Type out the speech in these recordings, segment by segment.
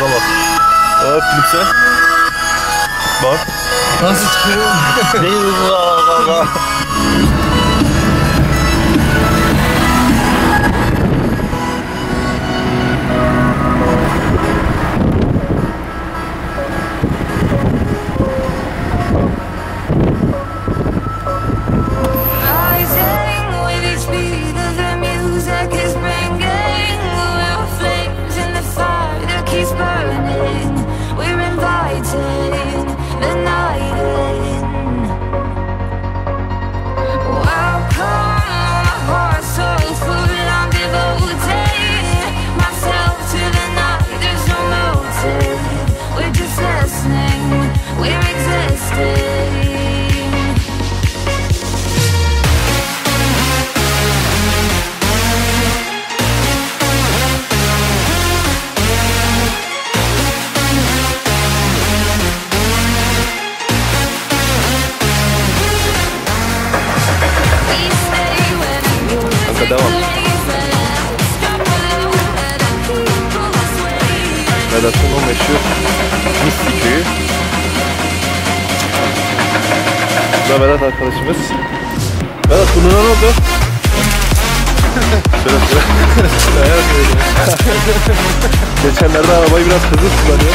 gaza bak. Evet lütfen. Bak. Nasıl çıkıyor? Değil bu gaza. Rising Kanka devam. Vedat'ın o meşhur Misli köyü. Bu da Vedat arkadaşımız. Vedat burnuna ne oldu? Şöyle şöyle. Geçenlerde arabayı biraz hızlı kullanıyor.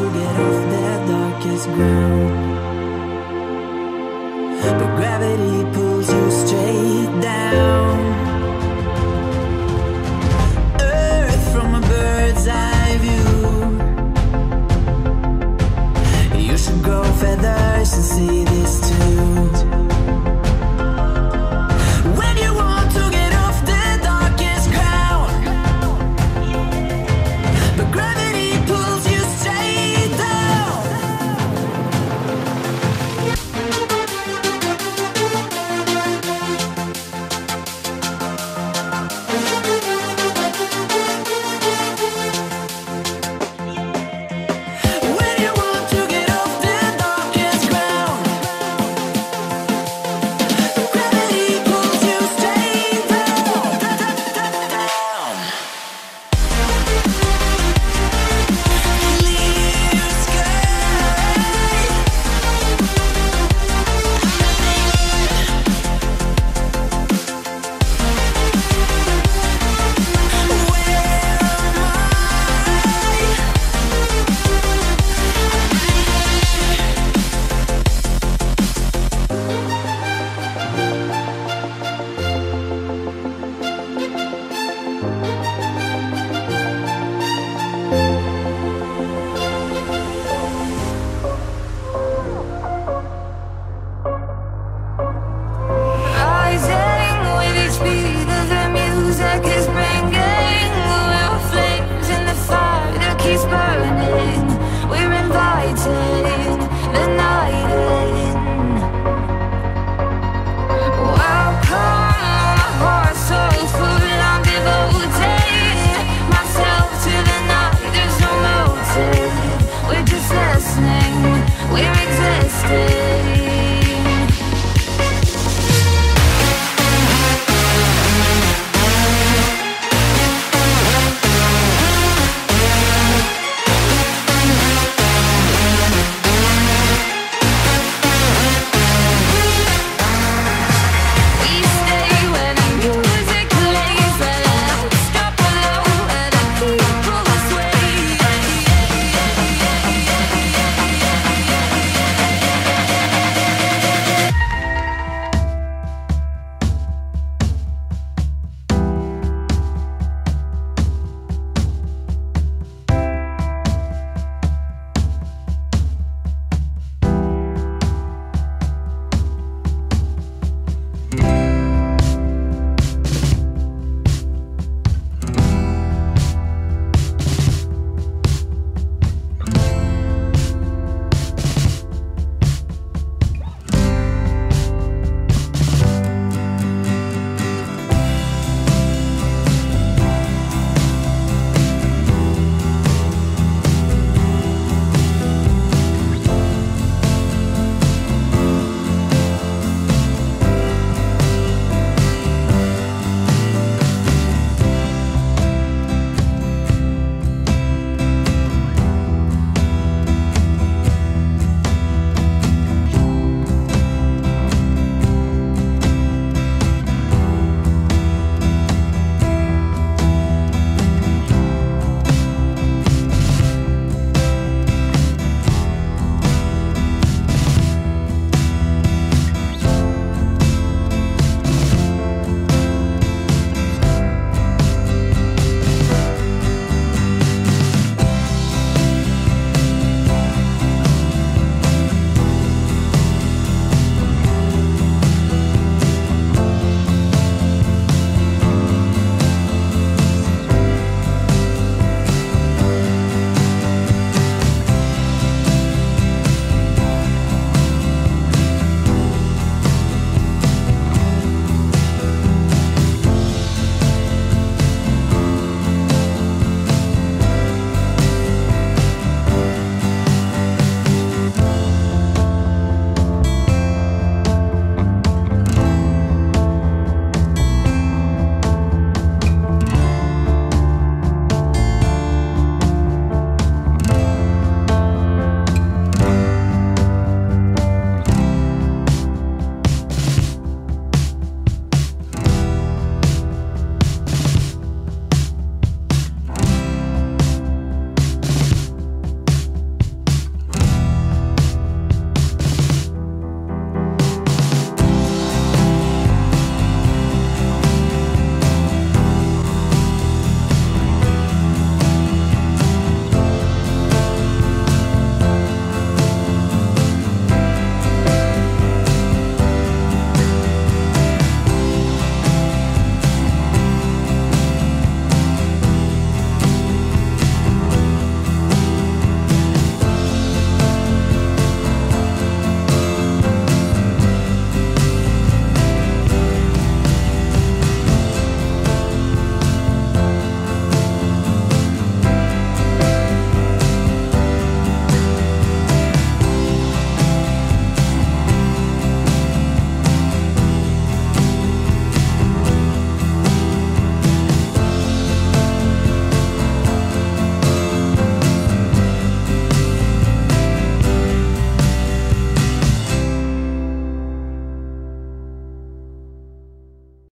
to get off their darkest ground. But gravity